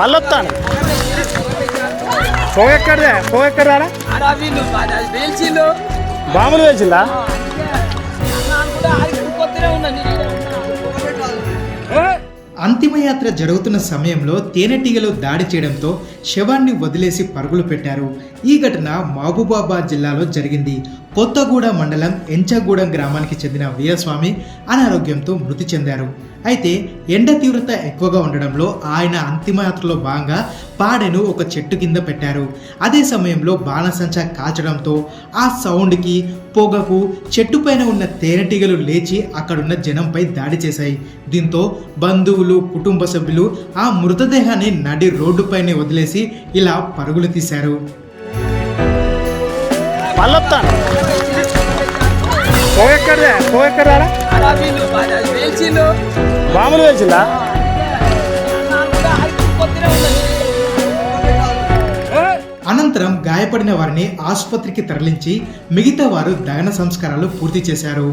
మళ్ళీ వస్తాను పొగ ఎక్కడదే? పొగ ఎక్కడ బాములు వేసిందా అంతిమయాత్ర జరుగుతున్న సమయంలో తేనెటీగలు దాడి చేయడంతో శవాన్ని వదిలేసి పరుగులు పెట్టారు. ఈ ఘటన మహబూబాబాద్ జిల్లాలో జరిగింది. కొత్తగూడ మండలం ఎంచగూడెం గ్రామానికి చెందిన వీరస్వామి అనారోగ్యంతో మృతి చెందారు. అయితే ఎండ తీవ్రత ఎక్కువగా ఉండడంలో ఆయన అంతిమయాత్రలో భాగంగా పాడెను ఒక చెట్టు కింద పెట్టారు. అదే సమయంలో బాణసంచా కాల్చడంతో ఆ సౌండ్కి పొగకు చెట్టు పైన ఉన్న తేనెటీగలు లేచి అక్కడున్న జనంపై దాడి చేశాయి. దీంతో బంధువులు కుటుంబ సభ్యులు ఆ మృతదేహాన్ని నడి రోడ్డుపైనే వదిలేసి ఇలా పరుగులు తీశారు. మళ్ళీ వస్తాను అనంతరం గాయపడిన వారిని ఆసుపత్రికి తరలించి మిగతా వారు దహన సంస్కారాలు పూర్తి చేశారు.